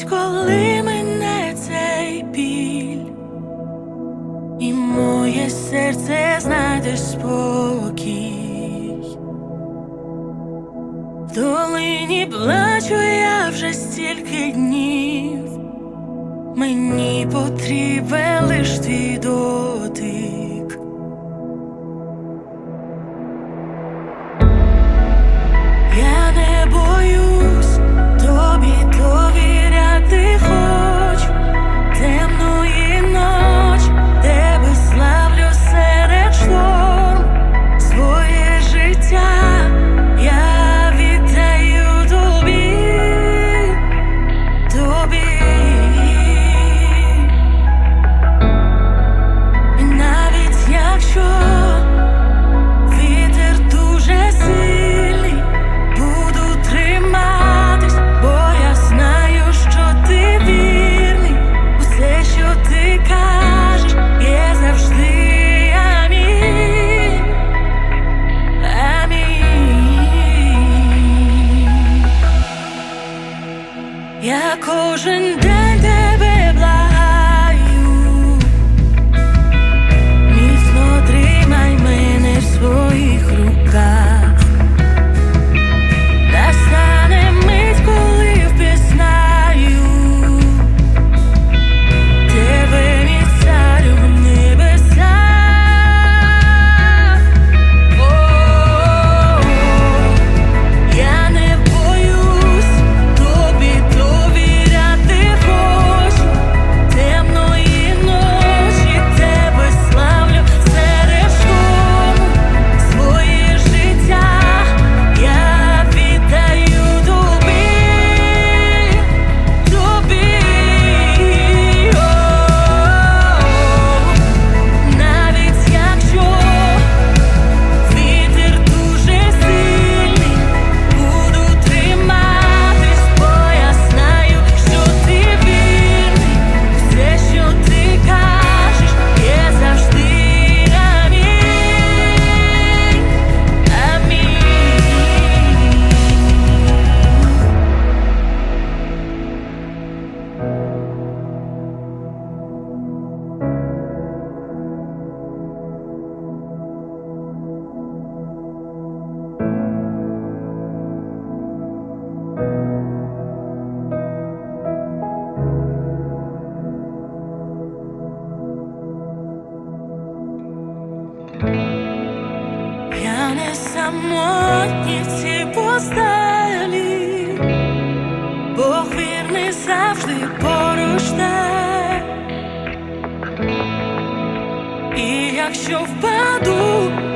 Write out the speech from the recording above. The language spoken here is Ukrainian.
Колись, коли мене цей біль, і моє серце знайде спокій, в долині плачу я вже стільки днів, мені потрібен лиш твій дотик. кожен день. самотністі постелі, Бог вірний завжди поруч. І якщо впаду.